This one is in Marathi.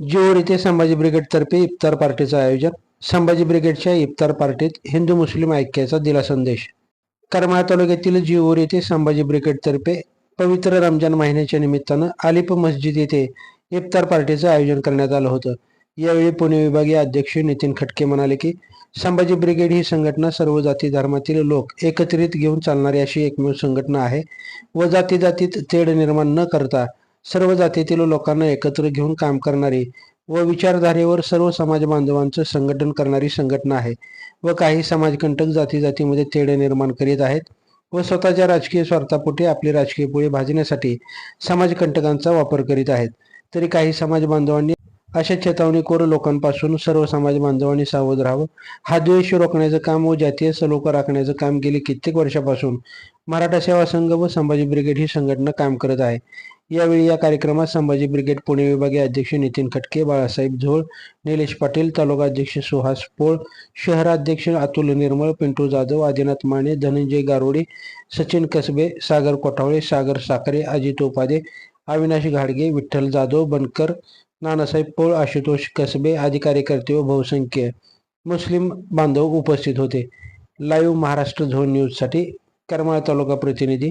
जेऊर येथे संभाजी ब्रिगेडतर्फे इफ्तार पार्टीचं आयोजन. संभाजी ब्रिगेडच्या इफ्तार पार्टीत हिंदू मुस्लिम ऐक्याचा दिला संदेश. करमाळा तालुक्यातील जिओर येथे संभाजी ब्रिगेडतर्फे पवित्र रमजान महिन्याच्या निमित्तानं आलिप मस्जिद येथे इफ्तार पार्टीचं आयोजन करण्यात आलं होतं. यावेळी पुणे विभागीय अध्यक्ष नितीन खटके म्हणाले की संभाजी ब्रिगेड ही संघटना सर्व जाती धर्मातील लोक एकत्रित घेऊन चालणारी अशी एकमेव संघटना आहे व जाती जातीत तेढ निर्माण न करता सर्व जातीतील लोकांना एकत्र घेऊन काम करणारी व विचारधारेवर सर्व समाज बांधवांचं संघटन करणारी संघटना आहे व काही समाजकंटक जाती जातीमध्ये तेढे निर्माण करीत आहेत व स्वतःच्या राजकीय स्वार्थापोटी आपली राजकीय पोळी भाजण्यासाठी समाजकंटकांचा वापर करीत आहेत. तरी काही समाज बांधवांनी अशा चेतावणीकोर लोकांपासून सर्व समाज बांधवांनी सावध राहावं. हा द्वेष रोखण्याचं काम व जातीय सलोखा राखण्याचं काम गेली कित्येक वर्षापासून मराठा सेवा संघ व संभाजी ब्रिगेड ही संघटना काम करत आहे. यावेळी या कार्यक्रमात संभाजी ब्रिगेड पुणे विभागीय अध्यक्ष नितीन खटके बाळासाहेब झोळ निलेश पाटील तालुका अध्यक्ष सुहास पोळ शहराध्यक्ष अतुल निर्मळ पिंटू जाधव आदिनाथ माने धनंजय गारोडे सचिन कसबे सागर कोठावळे सागर साखरे अजित उपाध्ये अविनाश घाडगे विठ्ठल जाधव बनकर नानासाहेब पोळ आशुतोष कसबे आदी कार्यकर्ते व बहुसंख्य मुस्लिम बांधव उपस्थित होते. लाईव्ह महाराष्ट्र झोन न्यूजसाठी करमाळा तालुका प्रतिनिधी